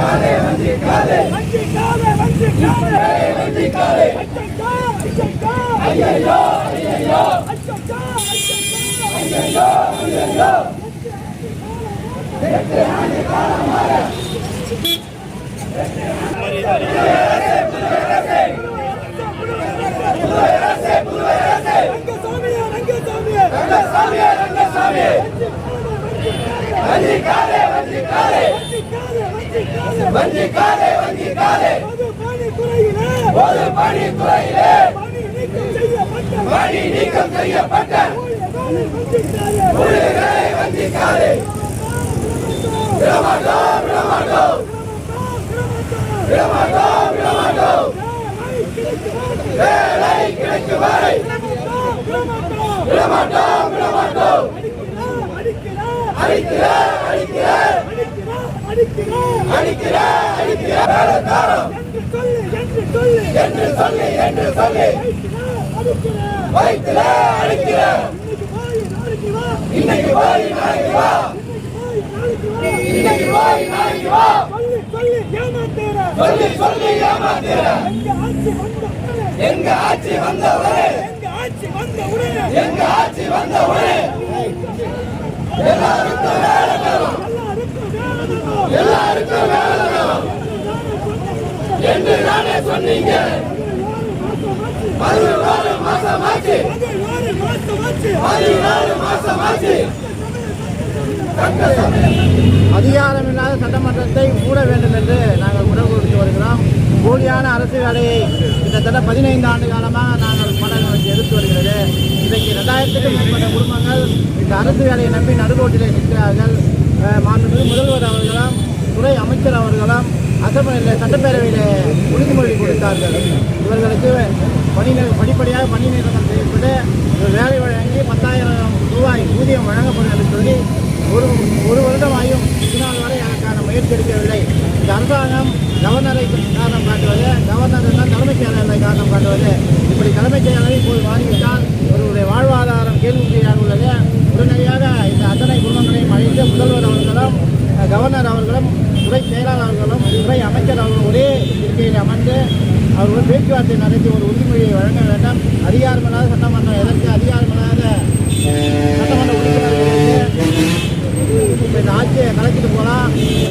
காலே வஞ்சி காலே வஞ்சி காலே வஞ்சி காலே வஞ்சி காலே ஐயையோ ஐயையோ ஐயையோ ஐயையோ ஐயையோ எட்டு ஆண்டு காலமாக எட்டு ஆண்டு வஞ்சிக்காதே வஞ்சிக்காதே பொது பணி பணி நீக்கம் செய்யப்பட்ட ஊழியர்களை வஞ்சிக்காதே விடமாட்டோம் விடமாட்டோம் விடமாட்டோம் விடமாட்டோம் வேலை கிடைக்கும் வரை விடமாட்டோம் விடமாட்டோம் அடிக்கிற அடிக்கிற அடிக்கிற அடிக்கிற வேலைக்காரம் என்று சொல்லி என்று சொல்லி வயிற்றுல அடிக்கிற இன்னைக்கு போய் நாளைக்கு வா இன்னைக்கு போய் நாளைக்கு வா சொல்லி சொல்லி ஏமாத்திர எங்க ஆட்சி வந்தவரே. எங்க ஆட்சி வந்த உடனே எல்லாருக்கும் வேலை தரும் என்று நானே சொன்னீங்க அதிகாரமில்லாத சட்டமன்றத்தை மூட வேண்டும் என்று நாங்கள் குரல் கொடுத்து வருகிறோம். போலியான அரசு வேலையை கிட்டத்தட்ட பதினைந்து ஆண்டு காலமாக நாங்கள் பணம் எடுத்து வருகிறது. இன்றைக்கு ரெண்டாயிரத்துக்கு இந்த அரசு வேலையை நம்பி நடுரோட்டிலே நிற்கிறார்கள். மாண்புமிகு முதல்வர் அவர்களும் துறை அமைச்சர் அவர்களும் அசம்பிளியில் சட்டப்பேரவையில் உறுதிமொழி கொடுத்தார்கள். இவர்களுக்கு பணி படிப்படியாக பணி நிறுத்தம் செய்யப்பட்டு வேலை வழங்கி பத்தாயிரம் ரூபாய் ஊதியம் வழங்கப்படும் என்று சொல்லி ஒரு ஒரு வருடமாயும் இதனால் வரை அதற்கான முயற்சி எடுக்கவில்லை. இந்த அரசாங்கம் கவர்னரை காரணம் காட்டுவது கவர்னர் தான் தலைமைச் செயலாளரை காரணம் காட்டுவது. இப்படி தலைமைச் செயலாளர் இப்போது வாங்கிவிட்டால் இவருடைய வாழ்வாதாரம் கவர்னர் அவர்களும் துறை செயலாளர்களும் அவர்களும் துறை அமைச்சர் அவர்கள் ஒரே இருக்கையில் அமர்ந்து அவர்கள் பேச்சுவார்த்தை நடத்தி ஒரு உறுதிமொழியை வழங்க வேண்டும். அதிகாரமில்லாத சட்டமன்றம் எதற்கு அதிகாரமில்லாத